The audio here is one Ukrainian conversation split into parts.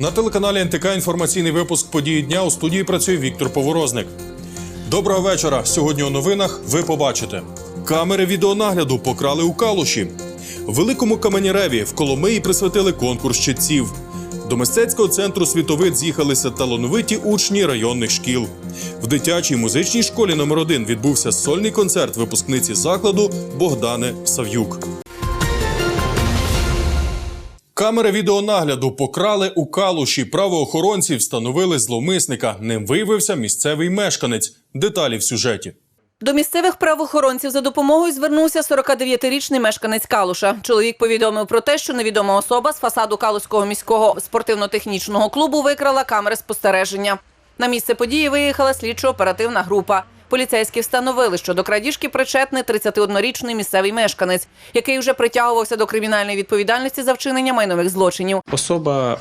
На телеканалі НТК інформаційний випуск події дня у студії працює Віктор Поворозник. Доброго вечора. Сьогодні у новинах ви побачите. Камери відеонагляду покрали у Калуші. Великому Каменяреві в Коломиї присвятили конкурс читців. До мистецького центру світовид з'їхалися талановиті учні районних шкіл. В дитячій музичній школі номер 1 відбувся сольний концерт випускниці закладу Богдани Сав'юк. Камери відеонагляду покрали у калуші. Правоохоронці встановили зловмисника. Ним виявився місцевий мешканець. Деталі в сюжеті. До місцевих правоохоронців за допомогою звернувся 49-річний мешканець Калуша. Чоловік повідомив про те, що невідома особа з фасаду Калуського міського спортивно-технічного клубу викрала камери спостереження. На місце події виїхала слідчо-оперативна група. Поліцейські встановили, що до крадіжки причетний 31-річний місцевий мешканець, який вже притягувався до кримінальної відповідальності за вчинення майнових злочинів. Особа е,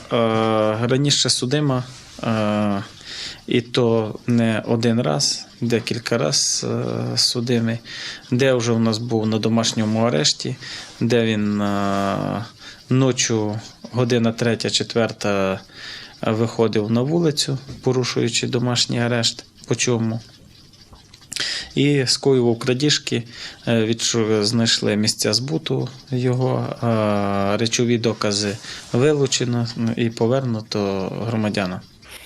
раніше судима, е, і то не один раз, декілька раз е, судимий, де вже у нас був на домашньому арешті, де він е, ночі, година третя, четверта, е, виходив на вулицю, порушуючи домашній арешт. По чому? І скоював крадіжки, е, відчу- знайшли місця збуту його, е, речові докази вилучено ну, і повернуто громадянам.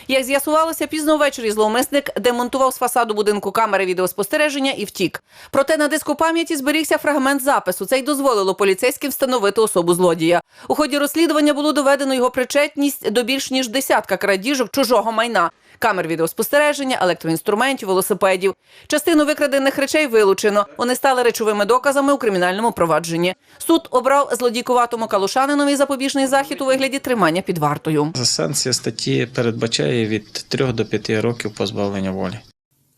Як з'ясувалося, пізно ввечері зловмисник демонтував з фасаду будинку камери відеоспостереження і втік. Проте на диску пам'яті зберігся фрагмент запису. Це й дозволило поліцейським встановити особу злодія. У ході розслідування було доведено його причетність до більш ніж десятка крадіжок чужого майна. Камер відеоспостереження, електроінструментів, велосипедів. Частину викрадених речей вилучено. Вони стали речовими доказами у кримінальному провадженні. Суд обрав злодійкуватому калушанинові запобіжний захід у вигляді тримання під вартою. Санкція статті передбачає від 3 до 5 років позбавлення волі.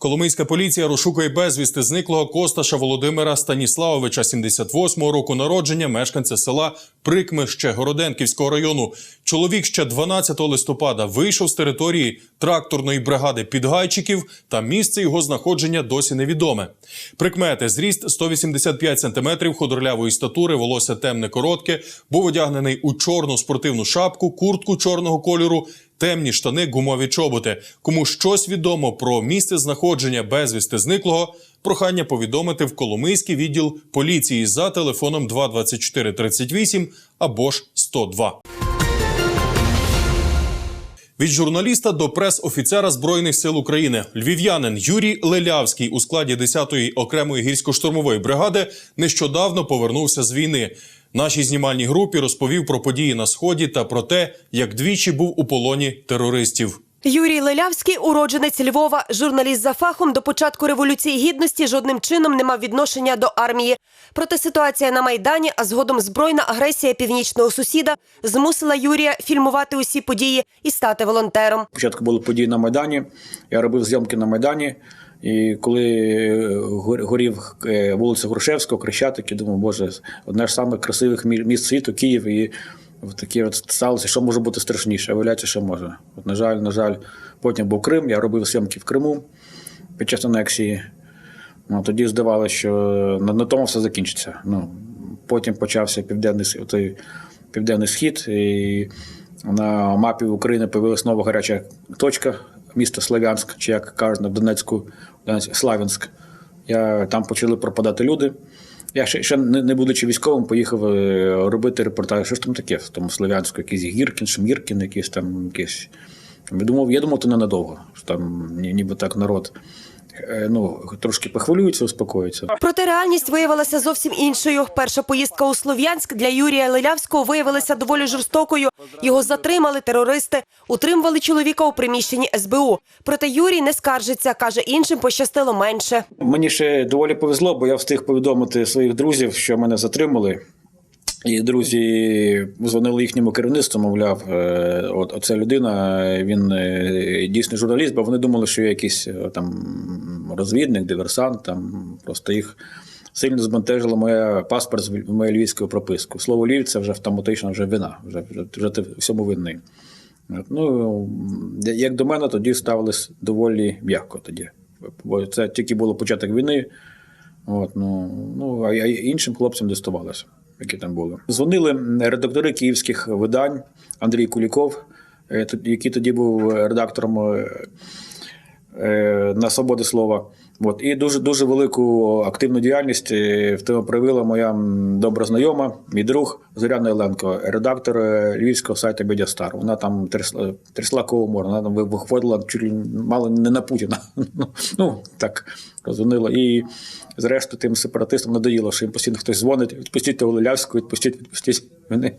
Коломийська поліція розшукує безвісти зниклого Косташа Володимира Станіславовича, 78-го року народження, мешканця села Прикмище Городенківського району. Чоловік ще 12 листопада вийшов з території тракторної бригади підгайчиків, та місце його знаходження досі невідоме. Прикмети зріст 185 см, худорлявої статури, волосся темне коротке, був одягнений у чорну спортивну шапку, куртку чорного кольору, темні штани, гумові чоботи. Кому щось відомо про місце знаходження безвісти зниклого, прохання повідомити в Коломийський відділ поліції за телефоном 224 38 або ж 102. Від журналіста до прес-офіцера Збройних сил України львів'янин Юрій Лелявський у складі 10-ї окремої гірсько-штурмової бригади нещодавно повернувся з війни. Нашій знімальній групі розповів про події на сході та про те, як двічі був у полоні терористів. Юрій Лелявський, уродженець Львова, журналіст за фахом до початку революції гідності жодним чином не мав відношення до армії. Проте ситуація на майдані, а згодом збройна агресія північного сусіда змусила Юрія фільмувати усі події і стати волонтером. Спочатку були події на Майдані. Я робив зйомки на Майдані. І коли е, гор- горів е, вулиця Грушевського, Крещатик, я думав, боже, одне з самих красивих міст світу Київ. І таке от сталося, що може бути страшніше, а виявляється, що може. От, на жаль, на жаль, потім був Крим, я робив зйомки в Криму під час анексії. Ну, тоді здавалося, що на, на тому все закінчиться. Ну, потім почався південний, той, південний схід, і на мапі України появилась нова гаряча точка міста Славянськ, чи як кажуть в Донецьку, Донецьк, Славянськ. Я, там почали пропадати люди. Я ще, ще не, не будучи військовим, поїхав е, робити репортаж. Що ж там таке в тому Слов'янську, якийсь Гіркін, Шміркін, якийсь там якийсь. Я думав, я думав, то ненадовго. Що там ні- ніби так народ ну, трошки похвилюється, успокоїться. Проте реальність виявилася зовсім іншою. Перша поїздка у Слов'янськ для Юрія Лелявського виявилася доволі жорстокою. Його затримали терористи, утримували чоловіка у приміщенні СБУ. Проте Юрій не скаржиться, каже, іншим пощастило менше. Мені ще доволі повезло, бо я встиг повідомити своїх друзів, що мене затримали. І друзі дзвонили їхньому керівництву, мовляв, е, от оця людина, він е, дійсний журналіст, бо вони думали, що я якийсь е, там розвідник, диверсант, там просто їх сильно збентежила моя паспорт з моєю львівською пропискою. Слово Львів це вже автоматично вже вина, вже, вже, вже ти всьому винний. От, Ну, як до мене, тоді ставились доволі м'яко тоді. Бо це тільки було початок війни. От, ну, ну, а іншим хлопцям дистувалося, які там були. Дзвонили редактори київських видань Андрій Куліков, е, який тоді був редактором е, е, на свободи слова. От. І дуже дуже велику активну діяльність е, в тому проявила моя добра знайома, мій друг Зоряна Еленко, редактор е, львівського сайту Медіастар. Вона там трясла, трясла можна, вона там виходила чуть мало не на Путіна. ну, так розвинила. І зрештою тим сепаратистам надоїло, що їм постійно хтось дзвонить, відпустіть того Лилявського, відпустіть, відпустіть мене.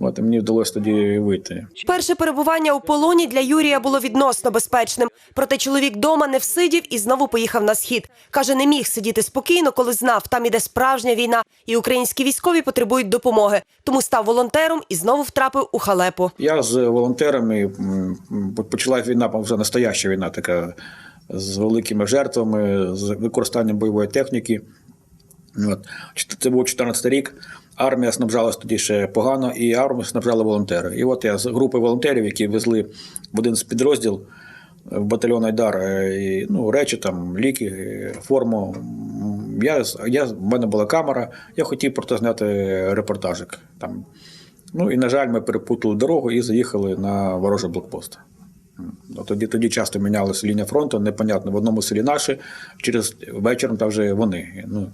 От, і мені вдалося тоді вийти. Перше перебування у полоні для Юрія було відносно безпечним. Проте чоловік дома не всидів і знову поїхав на схід. Каже, не міг сидіти спокійно, коли знав, там іде справжня війна, і українські військові потребують допомоги. Тому став волонтером і знову втрапив у халепу. Я з волонтерами почалась війна, вже настояща війна, така з великими жертвами, з використанням бойової техніки. От. Це був 14 рік. Армія снабжалась тоді ще погано, і армію снабжали волонтери. І от я з групи волонтерів, які везли в один з підрозділ в батальйон Айдар, е, і, ну, речі, там, ліки, е, форму. Я, я, в мене була камера, я хотів просто зняти репортажик. Там. Ну і, на жаль, ми перепутали дорогу і заїхали на ворожий блокпост. Тоді, тоді часто мінялася лінія фронту, непонятно, в одному селі наші, через вечором там вже вони. Ну,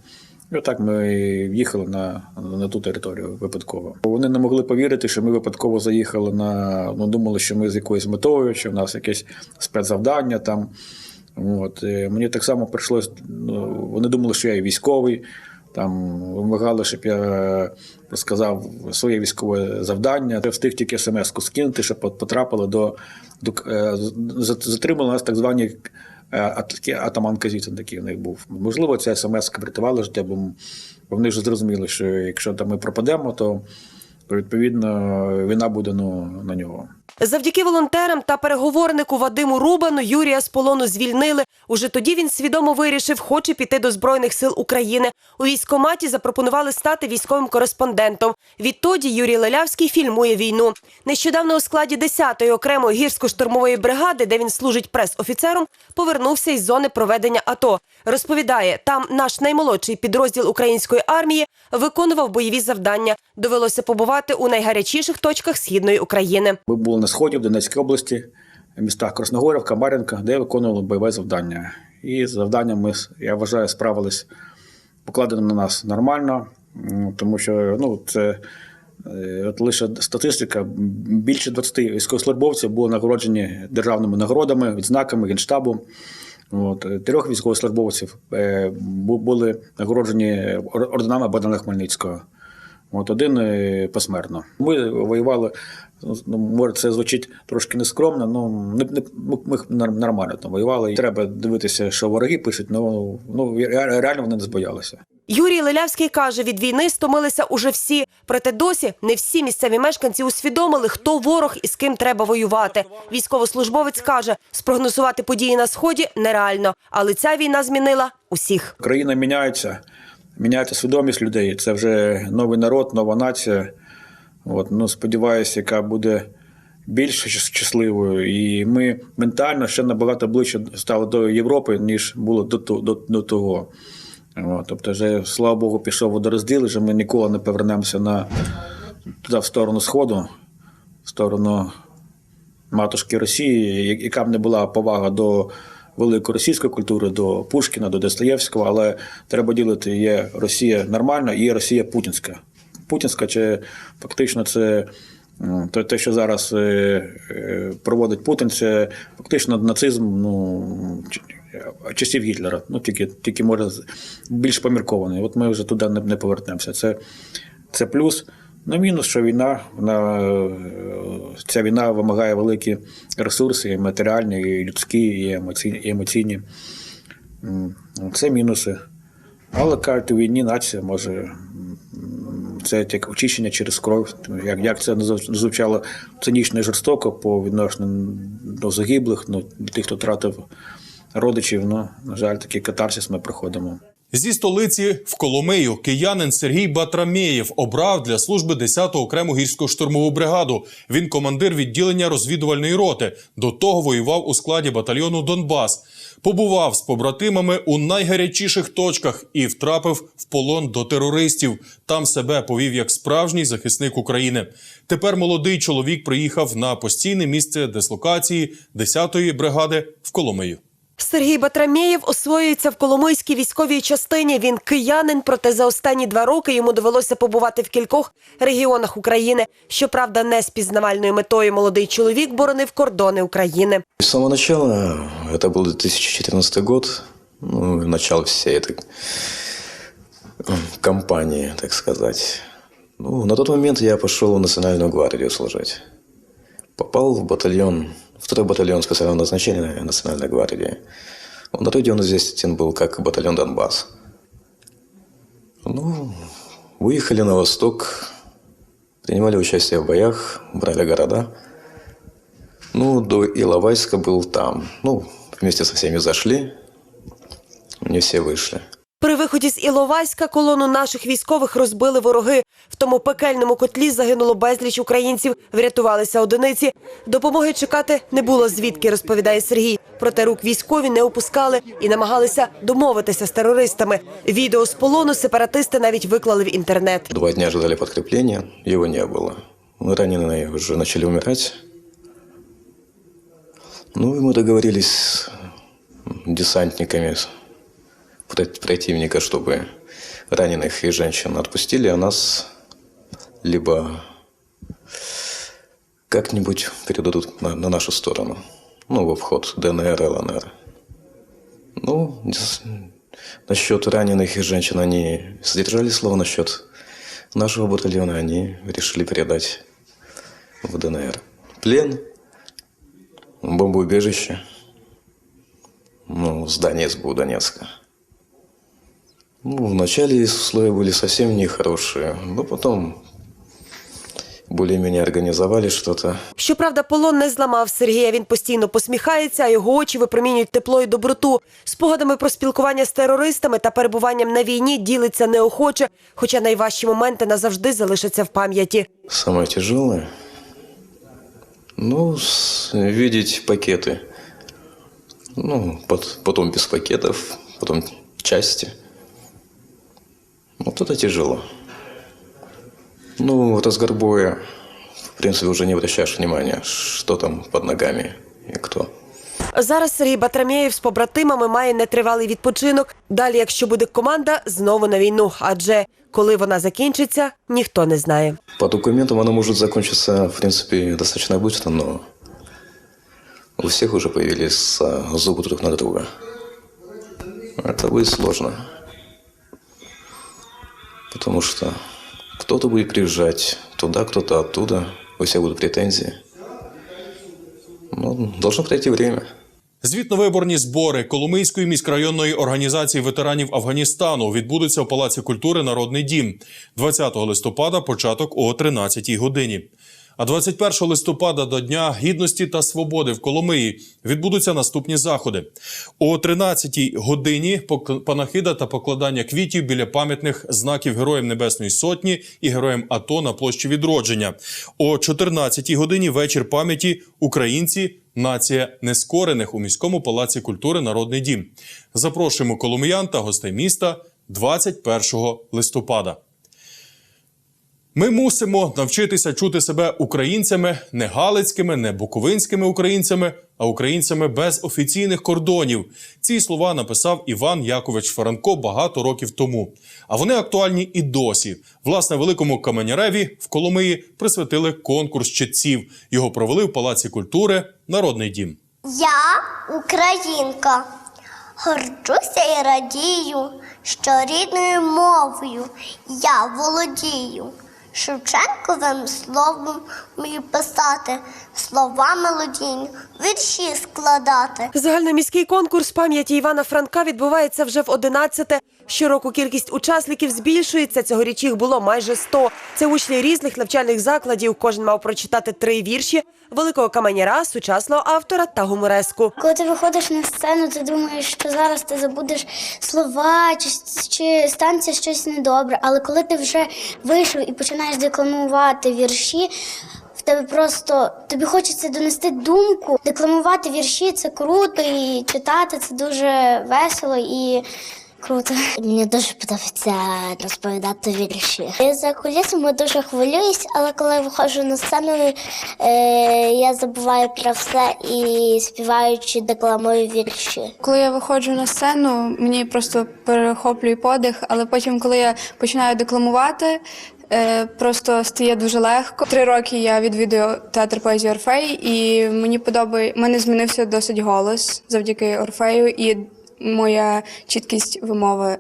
і отак ми їхали на, на ту територію випадково. Вони не могли повірити, що ми випадково заїхали на. Ну, думали, що ми з якоюсь метою, що в нас якесь спецзавдання там. От. Мені так само прийшлось. Ну, вони думали, що я і військовий. Там вимагали, щоб я розказав своє військове завдання. Я встиг тільки смс-ку скинути, щоб потрапили до, до е, затримали нас так звані атаман Казіцин такий у них був. Можливо, ця смс врятувала життя, бо вони вже зрозуміли, що якщо там ми пропадемо, то, то відповідно війна буде ну, на нього. Завдяки волонтерам та переговорнику Вадиму Рубану Юрія з полону звільнили. Уже тоді він свідомо вирішив, хоче піти до збройних сил України. У військкоматі запропонували стати військовим кореспондентом. Відтоді Юрій Лелявський фільмує війну. Нещодавно у складі 10-ї окремої гірсько-штурмової бригади, де він служить прес-офіцером, повернувся із зони проведення АТО. Розповідає, там наш наймолодший підрозділ української армії виконував бойові завдання. Довелося побувати у найгарячіших точках східної України. Ми були на сході в Донецькій області, в містах Красногорівка, Мар'їнка, де виконували бойове завдання. І з завданням ми, я вважаю, справились покладено на нас нормально, тому що ну, це е, от лише статистика. Більше 20 військовослужбовців були нагороджені державними нагородами, відзнаками Генштабу. От, е, трьох військовослужбовців е, були нагороджені орденами Богдана Хмельницького. От один е, посмертно. Ми воювали, ну, може, це звучить трошки нескромно, ну не, не, ми нормально там воювали. І треба дивитися, що вороги пишуть, ну, ну реально вони не збоялися. Юрій Лелявський каже, від війни стомилися уже всі. Проте досі не всі місцеві мешканці усвідомили, хто ворог і з ким треба воювати. Військовослужбовець каже, спрогнозувати події на сході нереально, але ця війна змінила усіх. Країна міняється, міняється свідомість людей. Це вже новий народ, нова нація. От, ну, сподіваюся, яка буде більш щасливою. І ми ментально ще набагато ближче стали до Європи, ніж було до, до, до того. От, тобто, вже, слава Богу, пішов водорозділ, вже ми ніколи не повернемося на, туди, в сторону Сходу, в сторону матушки Росії, яка б не була повага до великої російської культури, до Пушкіна, до Достоєвського, але треба ділити: є Росія нормальна і є Росія путінська. Путінська чи фактично це. те- що зараз е, е, проводить Путін, це фактично нацизм ну, часів Гітлера. Ну, тільки, тільки може більш поміркований. От ми вже туди не повернемося. Це, це плюс. Ну, мінус, що війна, вона, е, ця війна вимагає великі ресурси, і матеріальні, і людські, і емоційні. Це мінуси. Але кажуть, у війні нація може. Це як очищення через кров. Як, як це не звучало цинічно і жорстоко по відношенню до загиблих, ну, тих, хто втратив родичів. Ну, на жаль, такий катарсис ми проходимо. Зі столиці в Коломию киянин Сергій Батрамєєв обрав для служби 10-ту окрему гірсько-штурмову бригаду. Він командир відділення розвідувальної роти. До того воював у складі батальйону Донбас. Побував з побратимами у найгарячіших точках і втрапив в полон до терористів. Там себе повів як справжній захисник України. Тепер молодий чоловік приїхав на постійне місце дислокації 10-ї бригади в Коломию. Сергій Батрамєєв освоюється в Коломийській військовій частині. Він киянин, проте за останні два роки йому довелося побувати в кількох регіонах України. Щоправда, не з пізнавальною метою молодий чоловік боронив кордони України. С самого начала, это был 2014 год, ну, начало всей этой м, кампании, так сказать. Ну, на тот момент я пошел в Национальную гвардию служить. Попал в батальон, второй батальон специального назначения Национальной гвардии. Он народе он известен был как батальон Донбасс. Ну, выехали на восток, принимали участие в боях, брали города – ну, до Иловайска был там. Ну, вместе со всеми зашли. Не все вышли. При виході з Іловайська колону наших військових розбили вороги. В тому пекельному котлі загинуло безліч українців, врятувалися одиниці. Допомоги чекати не було звідки, розповідає Сергій. Проте рук військові не опускали і намагалися домовитися з терористами. Відео з полону сепаратисти навіть виклали в інтернет. Два дня ожидали подкрепления, его не было. Мы раненые уже начали умирать. Ну, и мы договорились с десантниками проти- Противника, чтобы раненых и женщин отпустили, а нас либо как-нибудь передадут на, на нашу сторону. Ну, в обход ДНР, ЛНР. Ну, насчет раненых и женщин они сдержали слово, насчет нашего батальона они решили передать в ДНР. Плен, бомбоубежище, ну, здание СБУ Донецка. Ну, вначале условия были совсем нехорошие, но потом более-менее организовали что-то. Щоправда, полон не зламав Сергія. Він постійно посміхається, а його очі випромінюють тепло і доброту. Спогадами про спілкування з терористами та перебуванням на війні ділиться неохоче, хоча найважчі моменти назавжди залишаться в пам'яті. Самое тяжелое, ну, видеть пакеты. Ну, пот- потом без пакетов, потом части. Вот это тяжело. Ну, разгар боя, в принципе, уже не обращаешь внимания, что там под ногами и кто. Зараз Сергій Батрамєєв з побратимами має нетривалий відпочинок. Далі, якщо буде команда, знову на війну. Адже коли вона закінчиться, ніхто не знає. По документам оно может закончиться, в принципе, достаточно быстро, но у всех уже появились а, зубы друг на друга. Это будет сложно. Потому что кто-то будет приезжать туда, кто-то оттуда, у всех будут претензии. Ну, должно пройти время. Звітно-виборні збори Коломийської міськрайонної організації ветеранів Афганістану відбудуться в Палаці культури Народний дім 20 листопада, початок о 13 годині. А 21 листопада до Дня гідності та свободи в Коломиї відбудуться наступні заходи. О 13 годині панахида та покладання квітів біля пам'ятних знаків Героям Небесної Сотні і Героям АТО на площі відродження. О 14 годині вечір пам'яті Українці. Нація нескорених у міському палаці культури Народний дім. Запрошуємо коломиян та гостей міста 21 листопада. Ми мусимо навчитися чути себе українцями не галицькими, не буковинськими українцями, а українцями без офіційних кордонів. Ці слова написав Іван Якович Фаранко багато років тому. А вони актуальні і досі. Власне, великому каменяреві в Коломиї присвятили конкурс читців. Його провели в Палаці культури Народний дім. Я українка. Горджуся і радію, що рідною мовою я володію. Шевченковим словом писати, слова мелодійні, вірші складати. Загальноміський конкурс пам'яті Івана Франка відбувається вже в 11-те. Щороку кількість учасників збільшується. Цьогоріч їх було майже 100. Це учні різних навчальних закладів. Кожен мав прочитати три вірші великого каменяра, сучасного автора та гумореску. Коли ти виходиш на сцену, ти думаєш, що зараз ти забудеш слова, чи, чи станеться щось недобре. Але коли ти вже вийшов і починаєш декламувати вірші, в тебе просто тобі хочеться донести думку. Декламувати вірші це круто, і читати це дуже весело. І Круто. Мені дуже подобається розповідати вірші. За кулісами дуже хвилююсь, але коли виходжу на сцену, е, я забуваю про все і співаючи декламую вірші. Коли я виходжу на сцену, мені просто перехоплює подих, але потім, коли я починаю декламувати, е, просто стає дуже легко. Три роки я відвідую театр поезії Орфей, і мені подобає, мене змінився досить голос завдяки Орфею і моя чіткість вимови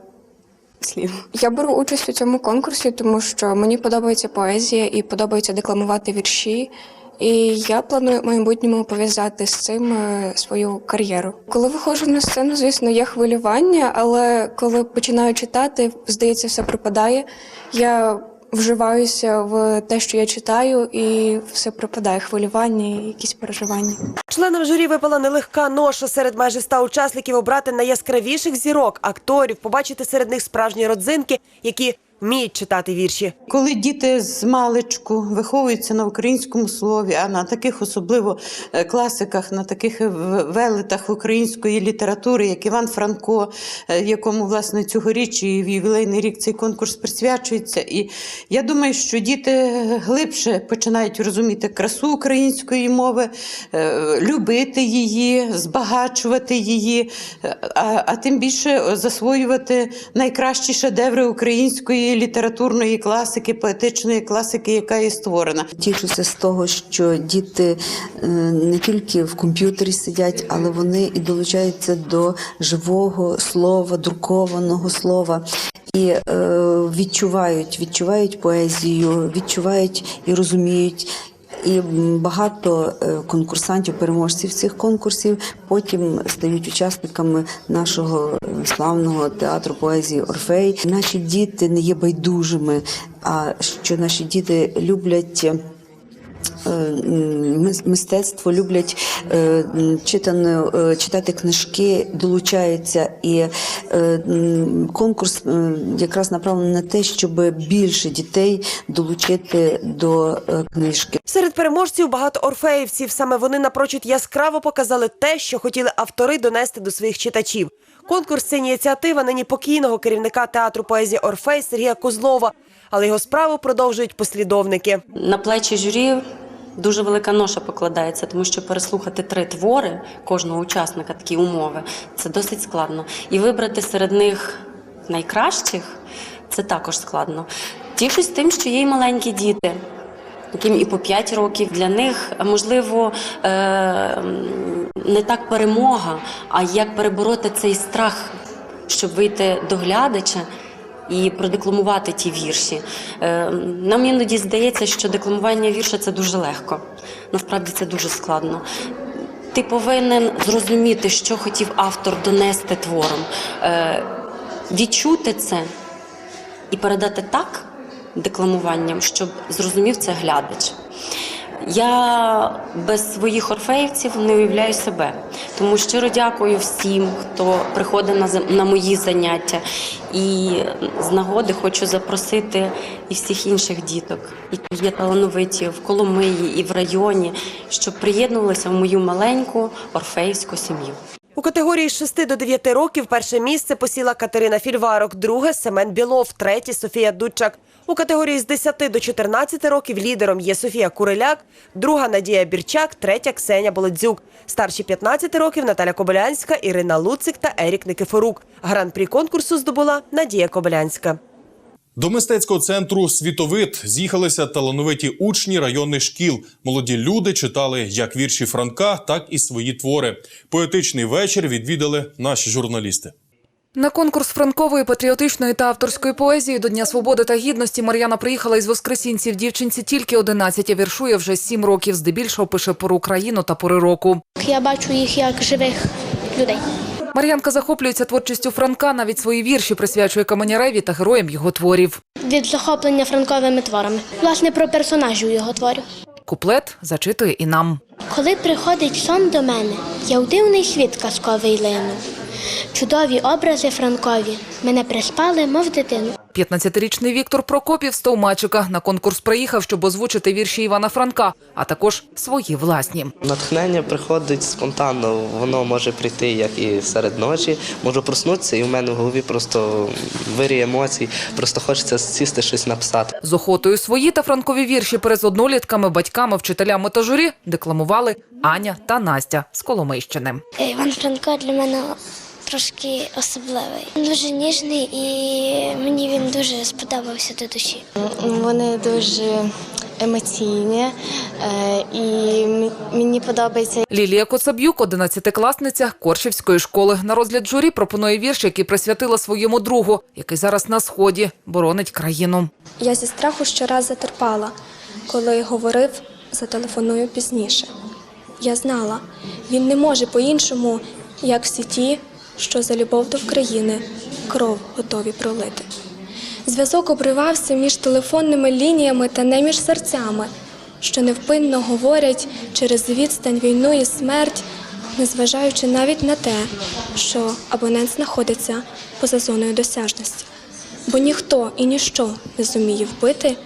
слів. Я беру участь у цьому конкурсі, тому що мені подобається поезія і подобається декламувати вірші. І я планую в майбутньому пов'язати з цим е, свою кар'єру. Коли виходжу на сцену, звісно, є хвилювання, але коли починаю читати, здається, все пропадає. Я вживаюся в те, що я читаю, і все пропадає. Хвилювання і якісь переживання. Членам журі випала нелегка ноша серед майже ста учасників обрати найяскравіших зірок, акторів, побачити серед них справжні родзинки, які вміють читати вірші. Коли діти з маличку виховуються на українському слові, а на таких особливо е, класиках, на таких е, велетах української літератури, як Іван Франко, е, якому власне цьогоріч і в ювілейний рік цей конкурс присвячується. І я думаю, що діти глибше починають розуміти красу української мови, любити її, збагачувати її, а, а тим більше засвоювати найкращі шедеври української літературної класики, поетичної класики, яка є створена. Тішуся з того, що діти е, не тільки в комп'ютері сидять, але вони і долучаються до живого слова, друкованого слова. І е, відчувають, відчувають поезію, відчувають і розуміють. І багато е, конкурсантів, переможців цих конкурсів потім стають учасниками нашого славного театру поезії Орфей. Наші діти не є байдужими, а що наші діти люблять. Е, Мистецтво люблять е, читане, е, читати книжки, долучаються, і конкурс якраз направлений на те, щоб більше дітей долучити до книжки. Серед переможців багато орфеївців. Саме вони напрочуд яскраво показали те, що хотіли автори донести до своїх читачів. Конкурс це ініціатива нині покійного керівника театру поезії Орфей Сергія Козлова, але його справу продовжують послідовники. На плечі журі дуже велика ноша покладається, тому що переслухати три твори кожного учасника, такі умови, це досить складно. І вибрати серед них найкращих це також складно. Тішусь тим, що є й маленькі діти. Яким і по 5 років для них можливо е, не так перемога, а як перебороти цей страх, щоб вийти до глядача і продекламувати ті вірші. Е, Нам іноді здається, що декламування вірша це дуже легко. Насправді це дуже складно. Ти повинен зрозуміти, що хотів автор донести твором, е, відчути це і передати так декламуванням, щоб зрозумів це глядач. Я без своїх орфеївців не уявляю себе. Тому щиро дякую всім, хто приходить на, на мої заняття. І з нагоди хочу запросити і всіх інших діток, які є талановиті в Коломиї і в районі, щоб приєднувалися в мою маленьку орфеївську сім'ю. У категорії з 6 до 9 років перше місце посіла Катерина Фільварок, друге Семен Білов, третє Софія Дудчак. У категорії з 10 до 14 років лідером є Софія Куриляк, друга Надія Бірчак, третя Ксеня Болодзюк. Старші 15 років Наталя Кобилянська, Ірина Луцик та Ерік Никифорук. Гран-прі конкурсу здобула Надія Кобилянська. До мистецького центру Світовид з'їхалися талановиті учні районних шкіл. Молоді люди читали як вірші Франка, так і свої твори. Поетичний вечір відвідали наші журналісти. На конкурс франкової патріотичної та авторської поезії до Дня свободи та гідності Мар'яна приїхала із Воскресінців. Дівчинці тільки 11, а віршує вже 7 років. Здебільшого пише про Україну та пори року. Я бачу їх як живих людей. Мар'янка захоплюється творчістю Франка. Навіть свої вірші присвячує Каменяреві та героям його творів. Від захоплення франковими творами. Власне, про персонажів його творів. Куплет зачитує і нам. Коли приходить сон до мене, я у дивний світ казковий лину. Чудові образи франкові мене приспали, мов дитину. 15-річний Віктор Прокопів з Товмачика на конкурс приїхав, щоб озвучити вірші Івана Франка, а також свої власні. Натхнення приходить спонтанно, воно може прийти як і серед ночі, можу проснутися, і в мене в голові просто вирій емоцій, просто хочеться сісти щось написати. З охотою свої та франкові вірші перед однолітками, батьками, вчителями та журі декламували Аня та Настя з Коломийщини. Іван Франко для мене трошки особливий. Він дуже ніжний і мені він дуже сподобався до душі. Вони дуже емоційні і мені подобається Лілія Коцаб'юк, 11-класниця Коршівської школи. На розгляд журі пропонує вірш, який присвятила своєму другу, який зараз на сході боронить країну. Я зі страху щораз затерпала, коли говорив, зателефоную пізніше. Я знала, він не може по-іншому, як всі ті, що за любов до України кров готові пролити. Зв'язок обривався між телефонними лініями та не між серцями, що невпинно говорять через відстань війну і смерть, незважаючи навіть на те, що абонент знаходиться поза зоною досяжності. Бо ніхто і ніщо не зуміє вбити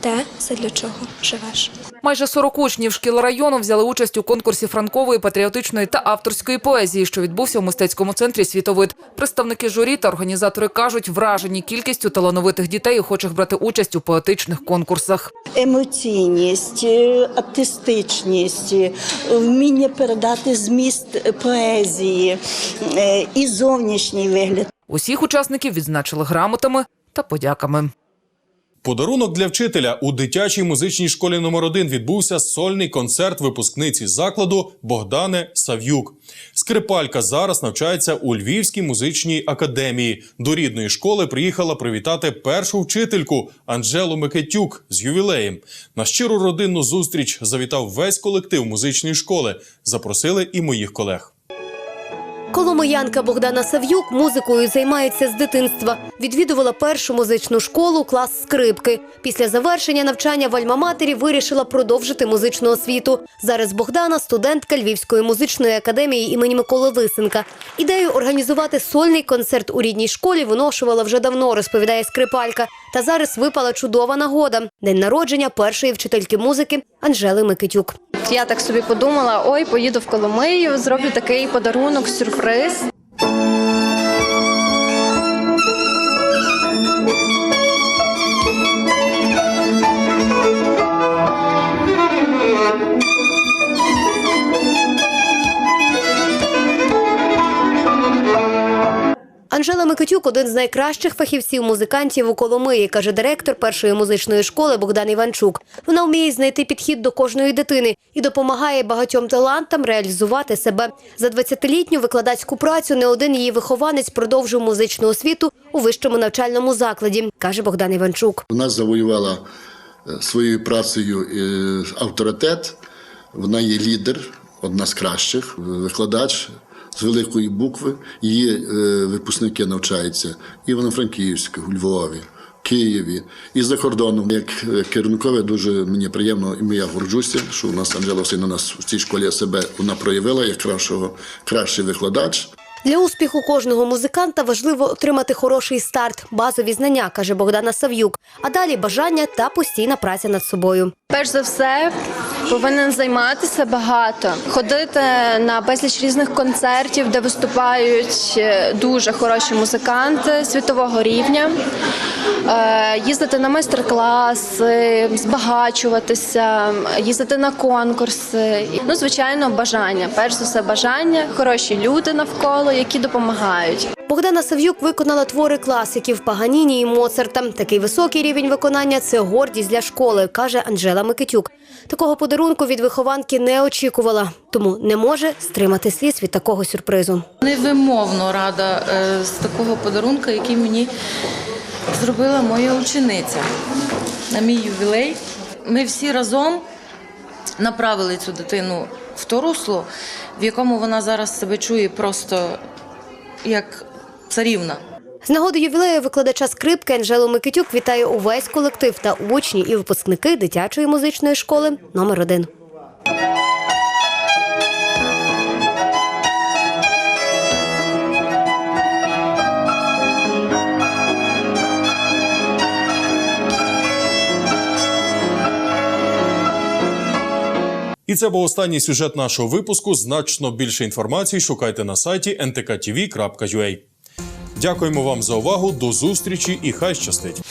те, задля чого живеш. Майже 40 учнів шкіл району взяли участь у конкурсі франкової, патріотичної та авторської поезії, що відбувся у мистецькому центрі Світовид. Представники журі та організатори кажуть, вражені кількістю талановитих дітей, охочих брати участь у поетичних конкурсах. Емоційність, е, артистичність, е, вміння передати зміст поезії е, і зовнішній вигляд. Усіх учасників відзначили грамотами та подяками. Подарунок для вчителя у дитячій музичній школі номер 1 відбувся сольний концерт випускниці закладу Богдани Сав'юк. Скрипалька зараз навчається у Львівській музичній академії. До рідної школи приїхала привітати першу вчительку Анжелу Микитюк з ювілеєм. На щиру родинну зустріч завітав весь колектив музичної школи. Запросили і моїх колег. Коломиянка Богдана Сав'юк музикою займається з дитинства. Відвідувала першу музичну школу, клас скрипки. Після завершення навчання в Альма-Матері вирішила продовжити музичну освіту. Зараз Богдана студентка Львівської музичної академії імені Миколи Лисенка. Ідею організувати сольний концерт у рідній школі виношувала вже давно, розповідає скрипалька. Та зараз випала чудова нагода день народження першої вчительки музики Анжели Микитюк. Я так собі подумала: ой, поїду в Коломию, зроблю такий подарунок, сюрприз. Анжела Микитюк один з найкращих фахівців музикантів у Коломиї, каже директор першої музичної школи Богдан Іванчук. Вона вміє знайти підхід до кожної дитини і допомагає багатьом талантам реалізувати себе. За 20-літню викладацьку працю не один її вихованець продовжив музичну освіту у вищому навчальному закладі, каже Богдан Іванчук. Вона завоювала е, своєю працею е, авторитет. Вона є лідер, одна з кращих, викладач з великої букви. Її е, випускники навчаються і в Івано-Франківську, у Львові, Києві і за кордоном. Як е, керівникові дуже мені приємно і я горджуся, що у нас Анжела Васильівна нас в цій школі себе вона проявила як кращого, кращий викладач. Для успіху кожного музиканта важливо отримати хороший старт, базові знання, каже Богдана Сав'юк. А далі бажання та постійна праця над собою. Перш за все, повинен займатися багато, ходити на безліч різних концертів, де виступають е, дуже хороші музиканти світового рівня, е, їздити на майстер-класи, збагачуватися, їздити на конкурси. Ну, звичайно, бажання. Перш за все, бажання, хороші люди навколо, які допомагають. Богдана Сав'юк виконала твори класиків Паганіні і Моцарта. Такий високий рівень виконання це гордість для школи, каже Анжела Микитюк. Такого подарунку від вихованки не очікувала, тому не може стримати сліз від такого сюрпризу. Невимовно рада е, з такого подарунка, який мені зробила моя учениця на мій ювілей. Ми всі разом направили цю дитину в то русло, в якому вона зараз себе чує просто як царівна. З нагоди ювілею викладача скрипки Анжелу Микитюк вітає увесь колектив та учні і випускники дитячої музичної школи номер один. І це був останній сюжет нашого випуску. Значно більше інформації шукайте на сайті ntktv.ua. Дякуємо вам за увагу. До зустрічі і хай щастить!